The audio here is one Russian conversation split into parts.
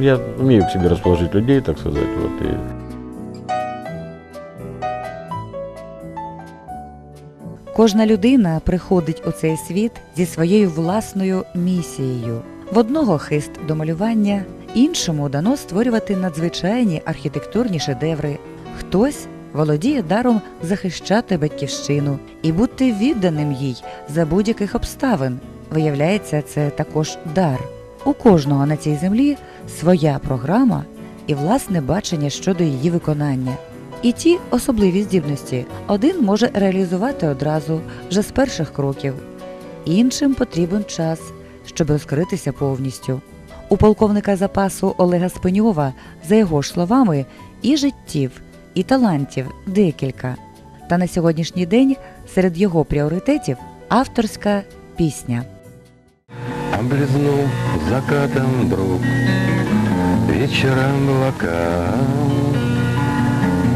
Я умею к себе расположить людей, так сказать. Вот, и Кожна людина приходить у цей світ зі своєю власною місією. В одного хист до малювання, іншому дано створювати надзвичайні архітектурні шедеври. Хтось володіє даром захищати батьківщину і бути відданим їй за будь-яких обставин. Виявляється, це також дар. У кожного на цій землі своя програма і власне бачення щодо її виконання. І ті особливі здібності один може реалізувати одразу вже з перших кроків, іншим потрібен час, щоб розкритися повністю. У полковника запасу Олега Спеньова, за його словами, і життів, і талантів декілька. Та на сьогоднішній день серед його пріоритетів авторська пісня. Облизнул закатом друг Вечером облака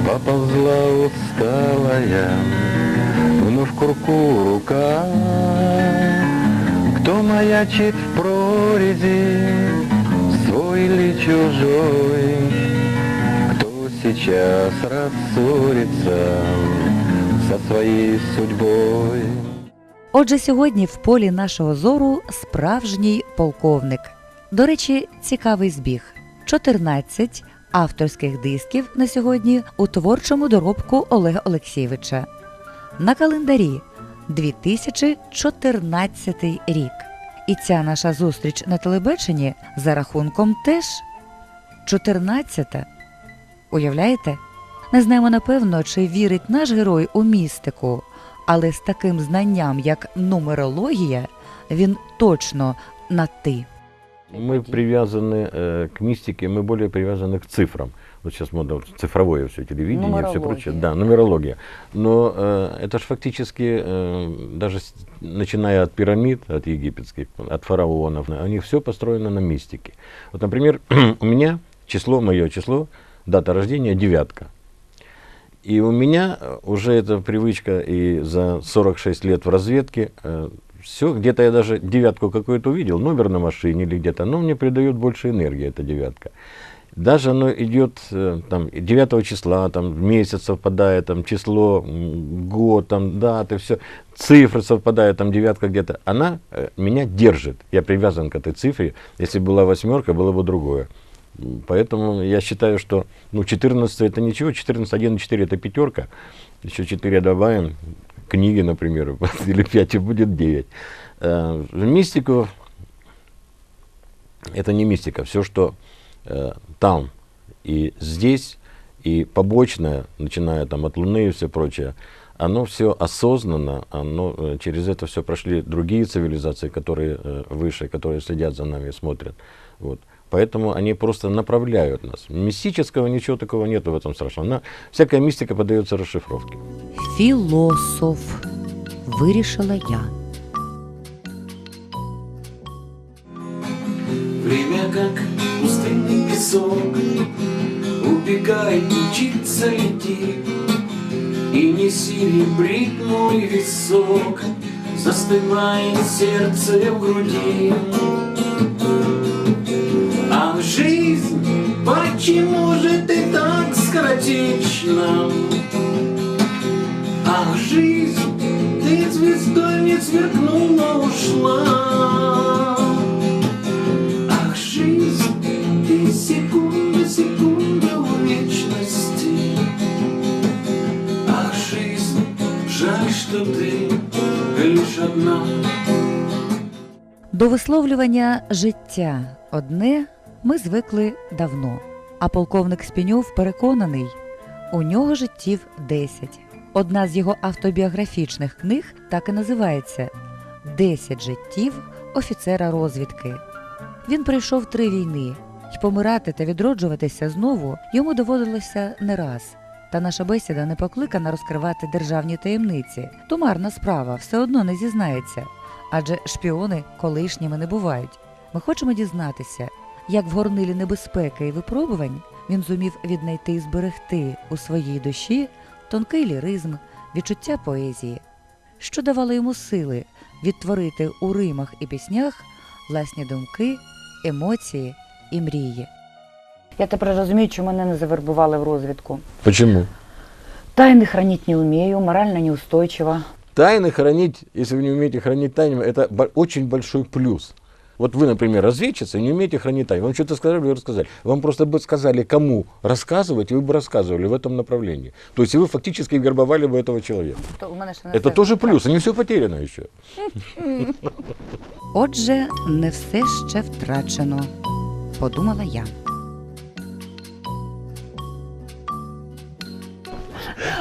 Поползла усталая Вновь к курку рука Кто маячит в прорези Свой или чужой Кто сейчас рассорится Со своей судьбой Отже, сьогодні в полі нашого зору справжній полковник. До речі, цікавий збіг: 14 авторських дисків на сьогодні у творчому доробку Олега Олексійовича. На календарі 2014 рік. І ця наша зустріч на телебаченні за рахунком теж 14-та. Уявляєте? Не знаємо напевно, чи вірить наш герой у містику, але з таким знанням, як нумерологія, він точно на ти. Мы привязаны э, к мистике, мы более привязаны к цифрам. Вот сейчас модно вот цифровое все телевидение, все Нумерология. прочее. Да, нумерология. Но э, это же фактически, э, даже с- начиная от пирамид, от египетских, от фараонов, у них все построено на мистике. Вот, например, у меня число, мое число, дата рождения девятка. И у меня э, уже эта привычка и за 46 лет в разведке, все, где-то я даже девятку какую-то увидел, номер на машине или где-то, но мне придает больше энергии эта девятка. Даже оно идет э, там 9 числа, там месяц совпадает, там число, год, там даты, все, цифры совпадают, там девятка где-то. Она э, меня держит. Я привязан к этой цифре. Если была восьмерка, было бы другое. Поэтому я считаю, что ну, 14 это ничего, 14, 1 и 4 это пятерка. Еще 4 добавим, книги, например, или 5 и будет 9. Э, Мистику это не мистика. Все, что э, там и здесь, и побочное, начиная там от Луны и все прочее, оно все осознанно, оно, э, через это все прошли другие цивилизации, которые э, выше, которые следят за нами и смотрят. Вот. Поэтому они просто направляют нас. Мистического ничего такого нету в этом страшного. Она- всякая мистика поддается расшифровке. Філософ. Вирішила я. Время как пустынный песок Убегай, мчится лети И не серебрит мой висок Застывает сердце в груди Ах, жизнь, почему же ты так скоротечна? Ах, жизнь, ты звездой не сверкнула, ушла. Ах, жизнь, ты секунда, секунда в вечности. Ах, жизнь, жаль, что ты лишь одна. До висловлювання життя. Одне ми звикли давно. А полковник Спіньов переконаний, у нього життів 10. Одна з його автобіографічних книг так і називається «10 життів офіцера розвідки. Він пройшов три війни, і помирати та відроджуватися знову йому доводилося не раз. Та наша бесіда не покликана розкривати державні таємниці. Томарна справа все одно не зізнається адже шпіони колишніми не бувають. Ми хочемо дізнатися, як в горнилі небезпеки і випробувань він зумів віднайти і зберегти у своїй душі тонкий ліризм, відчуття поезії, що давало йому сили відтворити у римах і піснях власні думки, емоції і мрії. Я тепер розумію, чому мене не завербували в розвідку. Почему? Тайны хранить не умею, морально неустойчива. Тайны хранить, если вы не умеете хранить тайны, это бо- очень большой плюс. Вот вы, например, разведчица, не умеете хранить тайны. Вам что-то сказали, вы рассказали. Вам просто бы сказали, кому рассказывать, и вы бы рассказывали в этом направлении. То есть вы фактически вербовали бы этого человека. Это тоже плюс, и не все потеряно еще. Отже, не все ще втрачено, подумала я.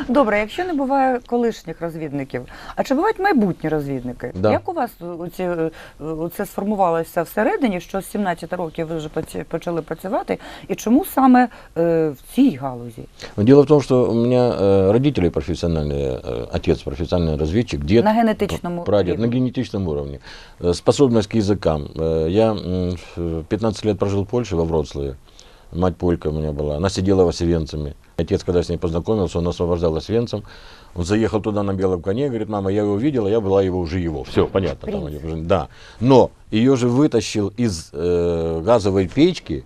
Добре, якщо не буває колишніх розвідників, а чи бувають майбутні розвідники? Да. Як у вас оці, е, оце сформувалося всередині, що з 17 років ви вже поці- почали працювати, і чому саме е, в цій галузі? Но дело в том, что у меня э, родители профессиональные, э, отец профессиональный разведчик, дед На генетичному прадед, на рівні? генетичном уровне. Э, Способность к языкам. Э, Я м, в 15 лет прожил в Польше, во Вроцлаве. Мать полька у меня была. Она сидела в Освенциме. Отец, когда с ней познакомился, он освобождал Освенцим. Он заехал туда на белом коне, говорит, мама, я его видела, я была его уже его. Все, понятно. Там, уже- да. Но ее же вытащил из э, газовой печки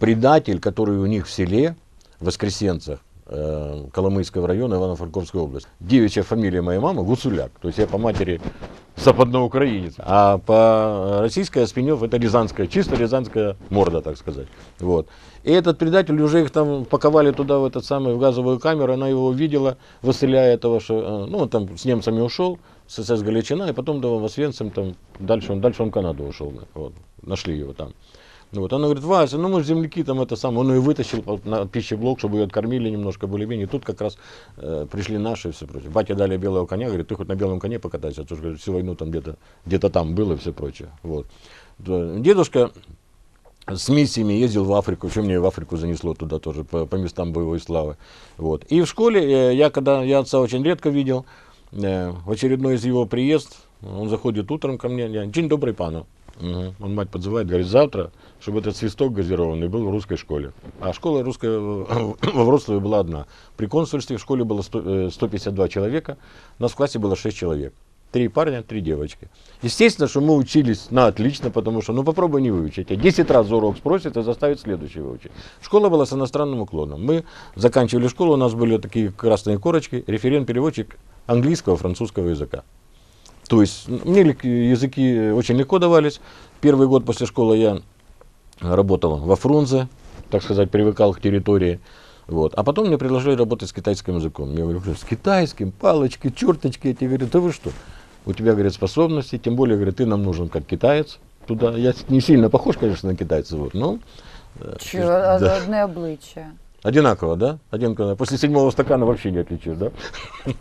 предатель, который у них в селе, в Воскресенцах, э, Коломийского района, Ивано-Франковской области. Девичья фамилия моей мамы Гуцуляк. То есть я по матери западноукраинец. А по российской Аспенев это рязанская, чисто рязанская морда, так сказать. Вот. И этот предатель, уже их там паковали туда, в этот самый, в газовую камеру, она его увидела, выселяя этого, что, э, ну, он там с немцами ушел, с СС Галичина, и потом да, в Освенцим, там, дальше он, дальше он в Канаду ушел, вот, нашли его там. Ну Вот. Она говорит, Вася, ну мы же земляки там это самое. Он ее вытащил на пищеблок, чтобы ее откормили немножко более-менее. Тут как раз э, пришли наши и все прочее. Батя дали белого коня, говорит, ты хоть на белом коне покатайся, а то, говорит, всю войну там где-то где там был и все прочее. Вот. Дедушка с миссиями ездил в Африку, еще мне в Африку занесло туда тоже, по, по местам боевой славы. Вот. И в школе, э, я когда, я отца очень редко видел, э, в очередной из его приезд, он заходит утром ко мне, я, день добрый, пану. Мгм. Он мать подзывает, говорит, завтра, чтобы этот свисток газированный был в русской школе. А школа русская э, во Вроцлаве была одна. При консульстве в школе было 100, э, 152 человека, у нас в классе было 6 человек. Три парня, три девочки. Естественно, что мы учились на отлично, потому что, ну попробуй не выучить. А 10 раз за урок спросит и заставит следующий выучить. Школа была с иностранным уклоном. Мы заканчивали школу, у нас были такие красные корочки, референт-переводчик английского, французского языка. То есть мне лек- языки очень легко давались. Первый год после школы я работал во Фрунзе, так сказать, привыкал к территории. Вот. А потом мне предложили работать с китайским языком. Я говорю, с китайским, палочки, черточки эти. Говорю, да вы что? У тебя, говорит, способности, тем более, говорит, ты нам нужен как китаец. Туда я не сильно похож, конечно, на китайца, вот, но э, Чи да. одне обличчя? Одинаково, да? Одинаково. После седьмого стакана вообще не отличишь, да?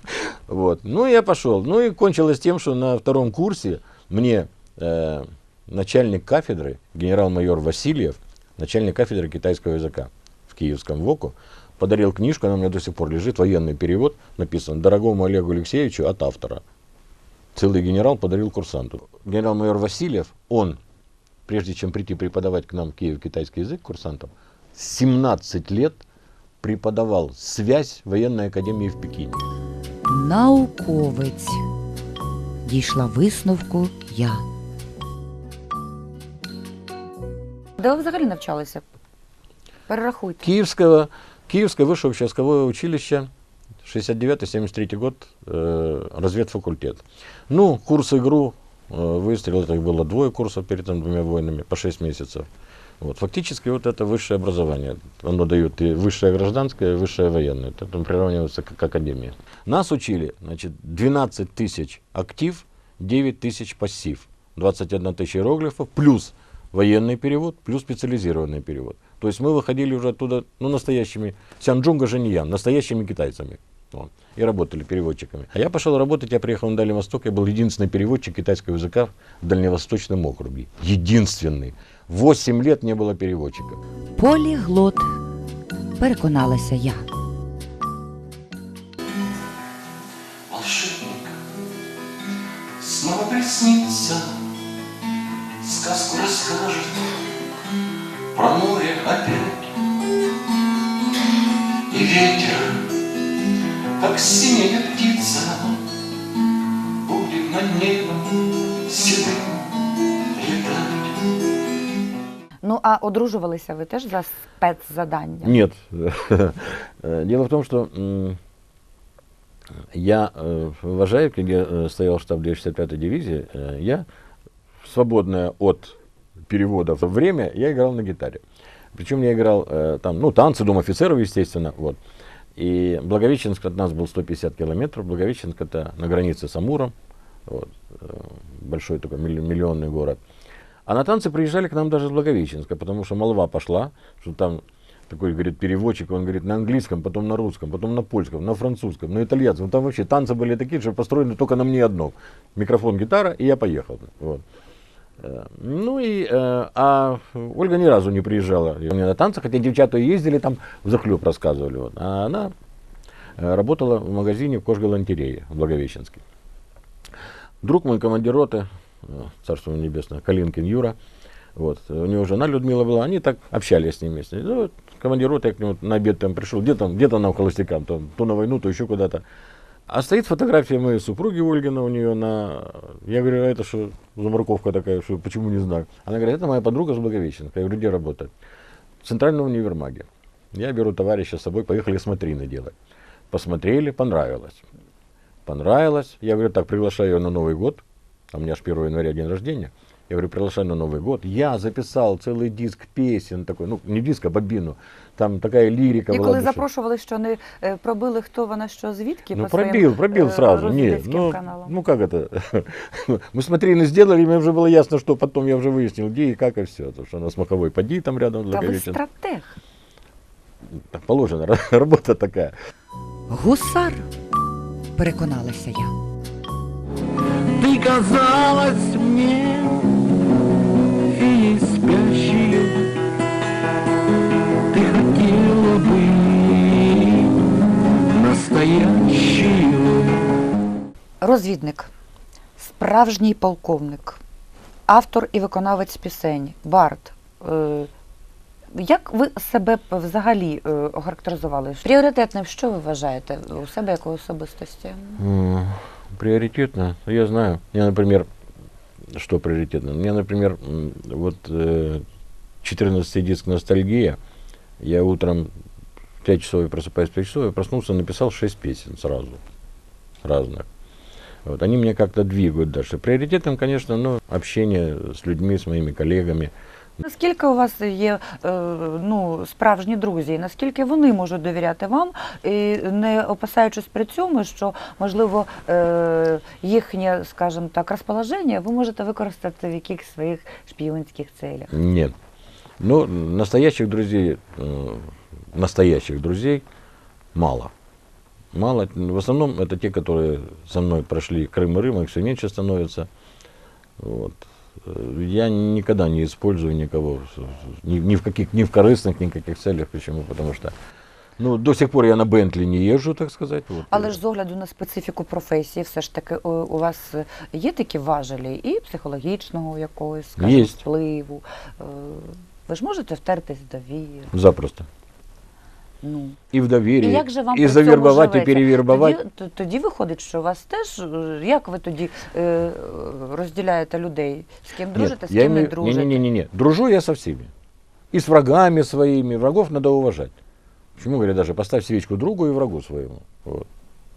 Вот. Ну, я пошел. Ну, и кончилось тем, что на втором курсе мне э, начальник кафедры, генерал-майор Васильев, начальник кафедры китайского языка в Киевском ВОКу, подарил книжку, она у меня до сих пор лежит, военный перевод, написан «Дорогому Олегу Алексеевичу от автора». Целый генерал подарил курсанту. Генерал-майор Васильев, он, прежде чем прийти преподавать к нам в Киев китайский язык курсантам, 17 лет преподавал связь военной академии в Пекине. Науковець. Дійшла висновку я. Де ви взагалі навчалися? Перерахуйте. Киевского, Киевское высшее общевойсковое училище, 69-73 год, э, разведфакультет. Ну, курс ИГРУ, э, выстрел, это было двое курсов перед двумя войнами, по 6 месяцев. Вот, фактически вот это высшее образование. Оно дает и высшее гражданское, и высшее военное. Это приравнивается как академия. Нас учили, значит, 12 тысяч актив, 9 тысяч пассив. 21 тысяча иероглифов, плюс военный перевод, плюс специализированный перевод. То есть мы выходили уже оттуда, ну, настоящими, Сянджунга Жаньян, настоящими китайцами. Вот, и работали переводчиками. А я пошел работать, я приехал на Дальний Восток, я был единственный переводчик китайского языка в Дальневосточном округе. Единственный. Восемь лет не было переводчика. Поліглот. Переконалася я. волшебник снова приснится, сказку расскажет про море опять. И ветер, как как синяя птица а одружувалися ви теж за спецзадання? Нет. Дело в том, что я в Ажаевке, где стоял штаб 265-й дивизии, я, свободное от переводов время, я играл на гитаре. Причем я играл там, ну, танцы, Дом офицеров, естественно, вот. И Благовещенск от нас был 150 километров. Благовещенск это на границе с Амуром, вот, большой такой милли- миллионный город. А на танцы приезжали к нам даже из Благовещенска, потому что молва пошла, что там такой, говорит, переводчик, он говорит на английском, потом на русском, потом на польском, на французском, на итальянском. Там вообще танцы были такие, что построены только на мне одном. Микрофон, гитара, и я поехал. Вот. Э, Ну и, э, а Ольга ни разу не приезжала мне на танцы, хотя девчата ездили там, в захлеб рассказывали. Вот. А она э, работала в магазине в кожгалантерее в Благовещенске. Друг мой, командир роты, царство ему небесное, Калинкин Юра, вот, у него жена Людмила была, они так общались с ним вместе. Ну, вот, командир роты, я к нему на обед там пришел, где там, где-то на холостякам, то, то на войну, то еще куда-то. А стоит фотография моей супруги Ольгина у нее на... Я говорю, а это что за морковка такая, что почему не знаю? Она говорит, это моя подруга с Благовещенска. Я говорю, где работает? В Центральном универмаге. Я беру товарища с собой, поехали смотрины делать. Посмотрели, понравилось. Понравилось. Я говорю, так, приглашаю ее на Новый год А у меня аж 1 января день рождения. Я говорю, приглашаю на Новый год. Я записал целый диск песен такой, ну не диск, а бобину. Там такая лирика І была. коли душа. запрошували, що не е, пробили, хто вона що звідки? Ну по своїм, пробил, пробил е, сразу. Не, розвідницьким ну, каналам? ну как это? Мы смотрели, сделали, и мне уже было ясно, что потом я уже выяснил, где и как, и все. Потому что она с Маховой поди там рядом, Та ви Благовещен. стратег. Так положено, работа такая. Гусар, переконалася я. Ты казалась мне феей спящей Ты хотела быть настоящей Розвідник, справжній полковник, автор і виконавець пісень, бард. Е, Як ви себе б взагалі е, охарактеризували? Пріоритетним, що ви вважаєте у себе як у особистості? М, Приоритетно, я знаю. Я, например, что приоритетно? Меня, например, вот э, 14 диск «Ностальгия». Я утром в 5 часов я просыпаюсь в 5 часов, я проснулся, написал 6 песен сразу, разных. Вот, они меня как-то двигают дальше. Приоритетом, конечно, ну, общение с людьми, с моими коллегами. Наскільки у вас є е, ну, справжні друзі, і наскільки вони можуть довіряти вам, і не опасаючись при цьому, що можливо е, їхнє, скажімо так, розположення ви можете використати в якихось своїх шпіонських целях? Нет. Ну, настоящих друзей, э, настоящих друзей мало. Мало. В основном это те, которые со мной прошли Крым и Рым, их все меньше становится. Вот. Э, Я никогда не использую никого, с- с- ни, ни в каких, ни в корыстных, ни в каких целях. Почему? Потому что ну, до сих пор я на Бентли не езжу, так сказать. Вот. Але ж з огляду на специфіку професії, все ж таки у, у вас є такі важелі і психологічного якогось скажімо, Єсть. впливу. Е, Ви ж можете втертись в довір'я. Запросто. Ну. И в доверии, І як же вам и при цьому завербовать, и живеться? перевербовать. Тоді, т- тоді виходить, що у вас теж, е, як ви тоді е, розділяєте людей? З ким дружите, Нет, з я ким не имею- дружите? Не-не-не, дружу я со всеми. И с врагами своими. Врагов надо уважать. Почему говорят даже, поставь свечку другу и врагу своему. Вот.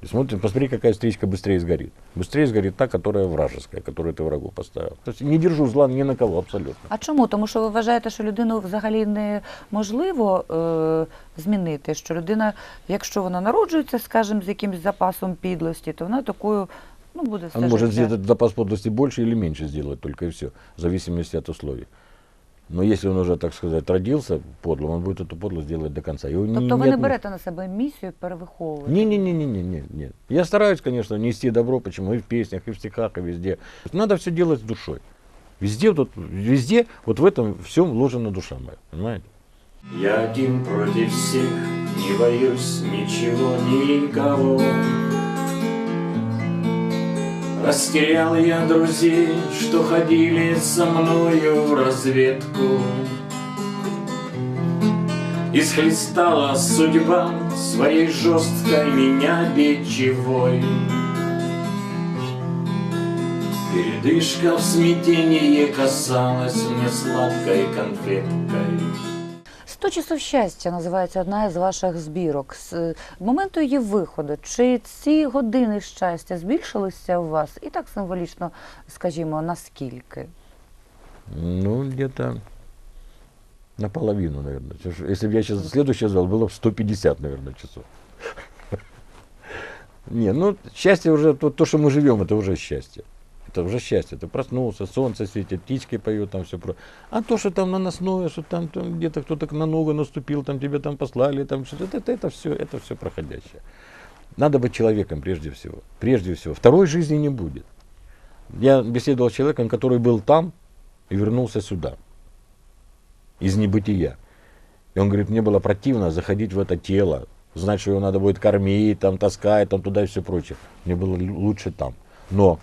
И смотрим, посмотри, какая стричка быстрее сгорит. Быстрее сгорит та, которая вражеская, которую ты врагу поставил. То есть не держу зла ни на кого абсолютно. А чому? Тому що ви вважаєте, що людину взагалі неможливо е, змінити. Що людина, якщо вона народжується, скажімо, з якимось запасом підлості, то вона такою ну, буде все Он может життя. сделать запас подлости больше или меньше сделать, только и все, в зависимости от условий. Но если он уже, так сказать, родился подлым, он будет эту подлость делать до конца. Его Тобто не, ви не не берете на себе місію перевиховувати? Не-не-не-не-не, нет, нет. Я стараюсь, конечно, нести добро, почему и в песнях, и в стихах, и везде. Надо все делать с душой. Везде, тут, везде, вот в этом всем вложена душа моя, понимаете? Я один против всех, не боюсь ничего, никого. Растерял я друзей, что ходили со мною в разведку. Исхлестала судьба своей жесткой меня бичевой. Передышка в смятении казалась мне сладкой конфеткой. «Сто часов щастя називається одна із ваших збірок. З е, моменту її виходу, чи ці години щастя збільшилися у вас? І так символічно, скажімо, наскільки? Ну, где-то наполовину, наверное. Если бы я сейчас следующий звал, было бы 150, наверное, часов. Не, ну, счастье уже, то, то, что мы живем, это уже счастье. Это уже счастье. Ты проснулся, солнце светит, птички поют, там все про. А то, что там наносное, что там, там где-то кто-то на ногу наступил, там тебя там послали, там что-то, это, это, это все, это все проходящее. Надо быть человеком прежде всего. Прежде всего. Второй жизни не будет. Я беседовал с человеком, который был там и вернулся сюда. Из небытия. И он говорит, мне было противно заходить в это тело, знать, что его надо будет кормить, там, таскать, там, туда и все прочее. Мне было лучше там. Но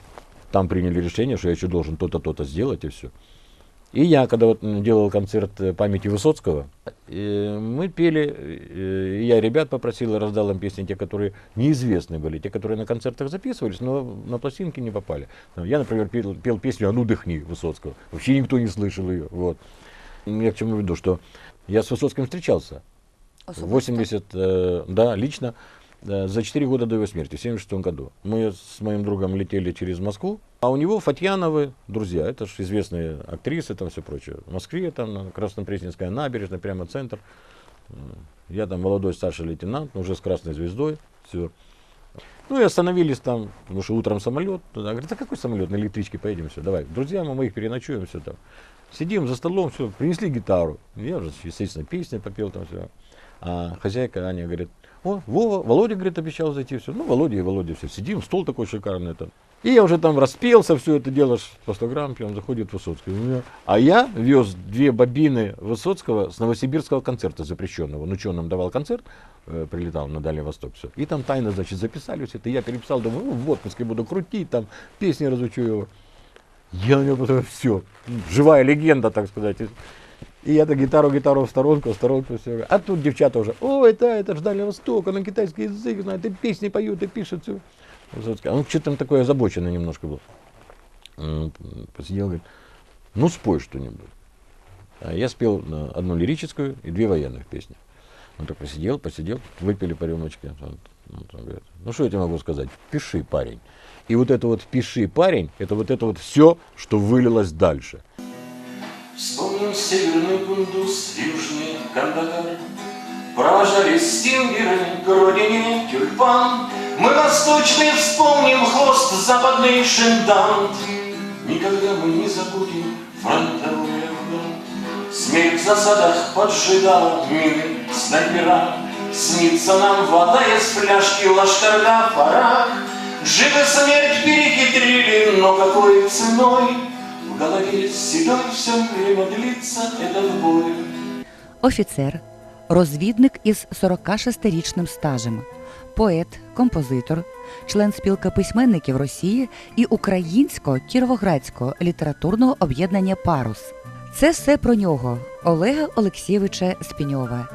там приняли решение, что я еще должен то-то, то-то сделать и все. И я, когда вот делал концерт э, памяти Высоцкого, э, мы пели, э, я ребят попросил раздал им песни, те, которые неизвестны были, те, которые на концертах записывались, но на пластинки не попали. Я, например, пел, пел песню «А ну дыхни» Высоцкого. Вообще никто не слышал ее. Вот. Я к чему веду, что я с Высоцким встречался. 80, э, да, лично, за 4 года до его смерти, в 76 году. Мы с моим другом летели через Москву, а у него Фатьяновы друзья, это же известные актрисы, там все прочее. В Москве, там, Краснопресненская набережная, прямо центр. Я там молодой старший лейтенант, уже с красной звездой, все. Ну и остановились там, потому что утром самолет. Туда. Говорит, а какой самолет? На электричке поедем, все, давай. Друзья мы моих переночуем, все там. Сидим за столом, все, принесли гитару. Я уже, естественно, песни попел там все. А хозяйка Аня говорит, о, Вова, Володя, говорит, обещал зайти, все. Ну, Володя и Володя, все, сидим, стол такой шикарный там. И я уже там распелся, все это дело, по 100 грамм пьем, заходит Высоцкий. Меня- А я вез две бобины Высоцкого с новосибирского концерта запрещенного. Ну, что, нам давал концерт, э, прилетал на Дальний Восток, все. И там тайно, значит, записали все это. Я переписал, думаю, ну, в отпуске буду крутить, там песни разучу его. Я на него просто все, живая легенда, так сказать. И я так гитару, гитару в сторонку, в сторонку, все. А тут девчата уже, ой, это, это же Дальний Восток, он на китайский язык знает, и песни поют, и пишет все. Он что-то там такой озабоченный немножко был. Посидел, говорит, ну спой что-нибудь. А я спел э, одну лирическую и две военных песни. Он так посидел, посидел, выпили по рюмочке. Вот, вот он говорит, ну что я тебе могу сказать? Пиши, парень. И вот это вот пиши, парень, это вот это вот все, что вылилось дальше. Вспомним северный Кундуз, южный Кандагар. Провожали стингеры к родине тюльпан. Мы восточный вспомним хвост, западный шиндант. Никогда мы не забудем фронтовой Афган. Смерть в засадах поджидала мины снайпера. Снится нам вода из фляжки лашкарда парах. Живы смерть перехитрили, но какой ценой? В голове. Офіцер, розвідник із 46-річним стажем, поет, композитор, член спілки письменників Росії і українського кіровоградського літературного об'єднання Парус. Це все про нього, Олега Олексійовича Спіньова,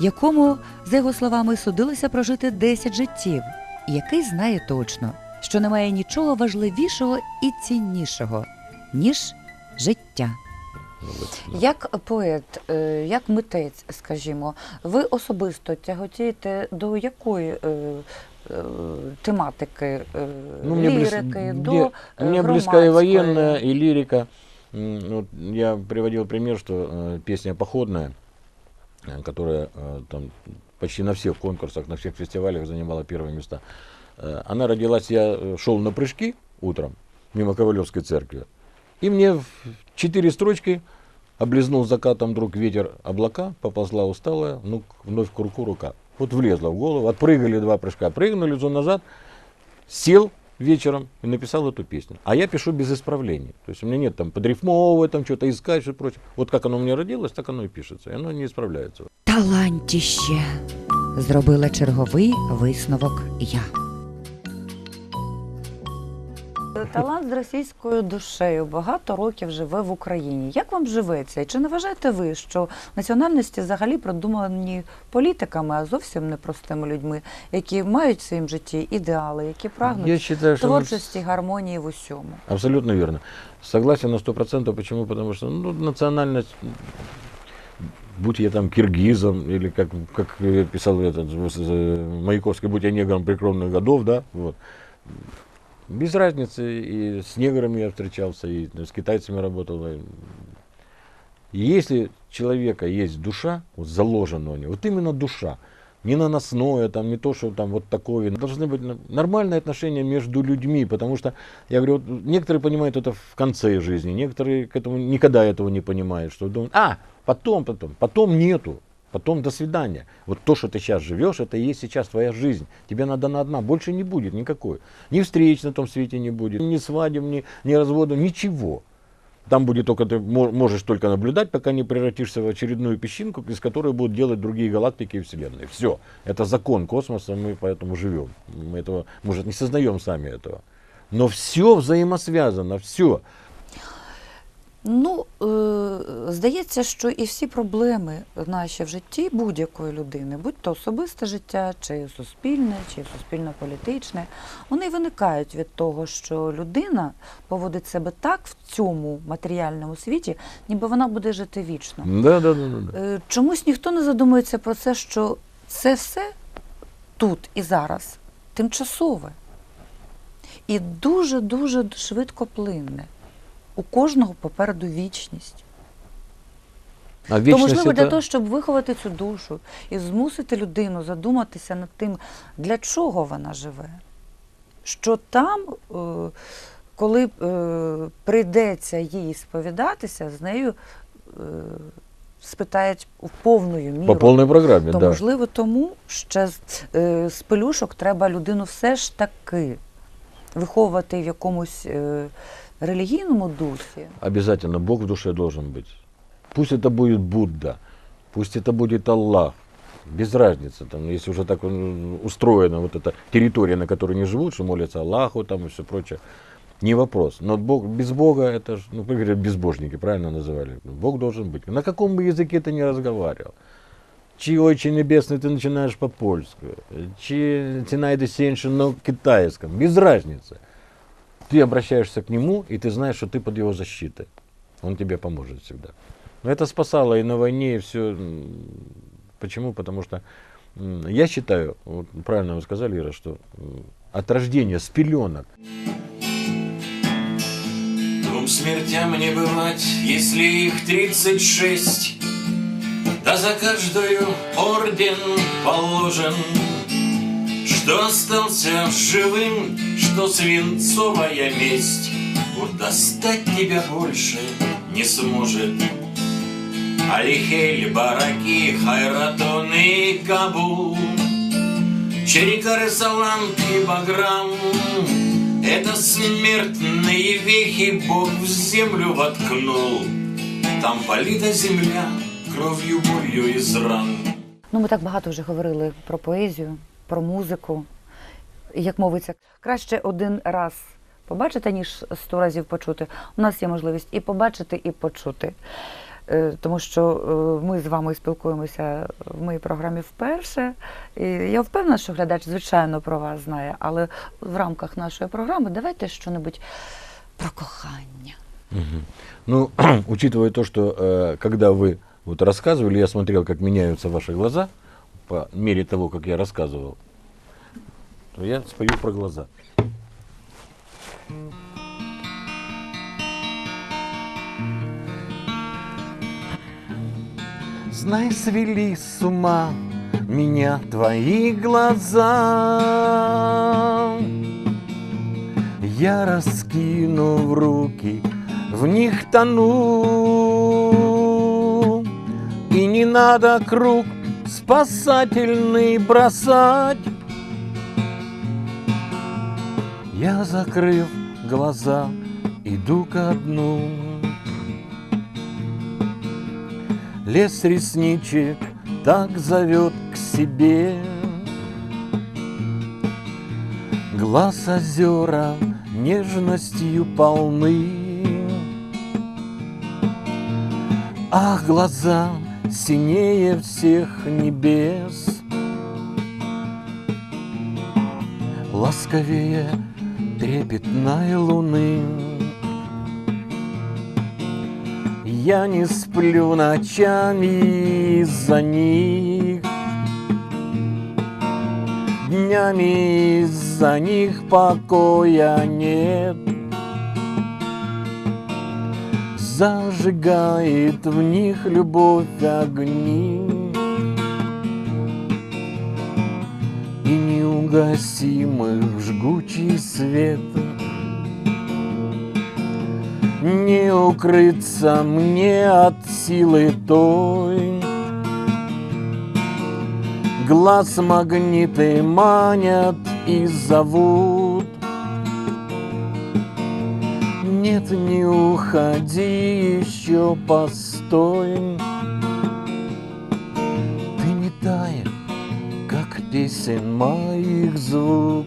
якому, за його словами, судилося прожити 10 життів, і який знає точно, що немає нічого важливішого і ціннішого, ніж життя. Вот, да. Як поет, е, як митець, скажімо, ви особисто тяготієте до якої е, е, тематики е, Ну, мне, близ- лірики, мне- до е, мне близка и громадської? военная, и лирика. М, вот я приводил пример, что э, песня походная, э, которая э, там почти на всех конкурсах, на всех фестивалях занимала первые места. Э, она родилась, я э, шел на прыжки утром мимо Ковалевской церкви, и мне в четыре строчки облизнул закатом вдруг ветер облака, поползла усталая, ну, вновь к руку рука. Вот влезла в голову, отпрыгали два прыжка, прыгнули зон назад, сел вечером и написал эту песню. А я пишу без исправлений. То есть у меня нет там подрифмовывать, там что-то искать, что прочее. Вот как оно у меня родилось, так оно и пишется. И оно не исправляется. Талантіще. Зробила черговий висновок я. Талант з російською душею багато років живе в Україні. Як вам живеться? І чи не вважаєте ви, що національності взагалі придумані політиками, а зовсім не простими людьми, які мають в своїм житті ідеали, які прагнуть Я считаю, что... мы творчості, гармонії в усьому? Абсолютно верно. Согласен на сто процентов. Почему? Потому что ну, национальность, будь я там киргизом, или как, как э, писал этот э, Маяковский, будь я негром прикромных годов, да, вот. Без разницы, и с неграми я встречался, и с китайцами работал. Если человека есть душа, вот заложена у него, вот именно душа, не наносное, там, не то, что там вот такое. Должны быть нормальные отношения между людьми, потому что, я говорю, вот некоторые понимают это в конце жизни, некоторые к этому никогда этого не понимают, что думают, а, потом, потом, потом нету, потом до свидания. Вот то, что ты сейчас живешь, это и есть сейчас твоя жизнь. Тебе надо на одна, больше не будет никакой. Ни встреч на том свете не будет, ни свадеб, ни, ни разводов, ничего. Там будет только ты мо- можешь только наблюдать, пока не превратишься в очередную песчинку, из которой будут делать другие галактики и вселенные. Все. Это закон космоса, мы поэтому живем. Мы этого, может, не сознаем сами этого. Но все взаимосвязано, все. Ну, е, здається, що і всі проблеми наші в житті будь-якої людини, будь то особисте життя, чи суспільне, чи суспільно-політичне, вони виникають від того, що людина поводить себе так в цьому матеріальному світі, ніби вона буде жити вічно. Да, да, да, да. Е, Чомусь ніхто не задумується про це, що це все тут і зараз тимчасове і дуже-дуже швидко плинне. У кожного попереду вічність. А То, вечность можливо, для того, щоб виховати цю душу і змусити людину задуматися над тим, для чого вона живе. Що там, е, коли е, прийдеться їй сповідатися, з нею е, спитають в повною міру. по полной программе, То, да. можливо, тому ще е, з пелюшок треба людину все ж таки виховувати в якомусь е, релігійному дусі. Обязательно Бог в душе должен быть. Пусть это будет Будда, пусть это будет Аллах. Без разницы, там, если уже так м, устроена вот эта территория, на которой они живут, что молятся Аллаху там и все прочее, не вопрос. Но Бог, без Бога это ж, ну, как говорят, безбожники, правильно называли. Бог должен быть. На каком бы языке ты ни разговаривал. Чи Отче Небесный ты начинаешь по-польски, чи Тинайда Сеншин на китайском, без разницы. Ты обращаешься к Нему, и ты знаешь, что ты под Его защитой. Он тебе поможет всегда. Но это спасало и на войне, и все. Почему? Потому что я считаю, вот правильно вы сказали, Ира, что от рождения, с пеленок, Двум смертям не бывать, если их тридцать шесть. Да за каждую орден положен, Что остался живым, что свинцовая месть Уж достать тебя больше не сможет. Алихель, Бараки, Хайратон и Кабул Черикары, Саланг и Баграм Это смертные вехи Бог в землю воткнул. Там полита земля кровью, болью из ран. Ну, ми так багато вже говорили про поезію, про музику. І, Як мовиться, краще один раз побачити, ніж сто разів почути. У нас є можливість і побачити, і почути. Е, Тому що е, ми з вами спілкуємося в моїй програмі вперше. І я впевнена, що глядач, звичайно, про вас знає, але в рамках нашої програми давайте щонебудь про кохання. Ну, учитывая то, что э, когда вы вот рассказывали, я смотрел, как меняются ваши глаза по мере того, как я рассказывал, то я спою про глаза. Знай, свели с ума меня твои глаза. Я раскинув руки, в них тону. И не надо круг спасательный бросать. Я, закрыв глаза, иду ко дну. Лес ресничек так зовет к себе. Глаз озера нежностью полны. Ах, глаза синее всех небес, Ласковее трепетной луны. Я не сплю ночами из-за них, Днями из-за них покоя нет. Зажигает в них любовь огни. И неугасимых жгучий свет Не укрыться мне от силы той. Глаз магниты манят и зовут Нет, не уходи еще, постой. Ты не тая, как песен моих звук.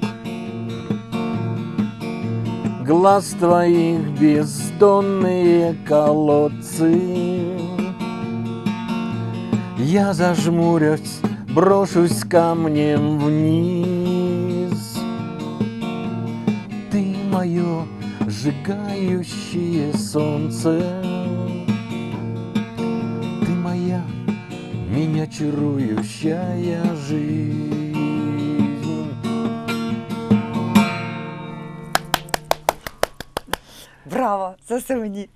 Глаз твоих бездонные колодцы. Я зажмурюсь, брошусь камнем вниз. Ты мое сжигающее солнце Ты моя меня чарующая жизнь Браво! Це все мені.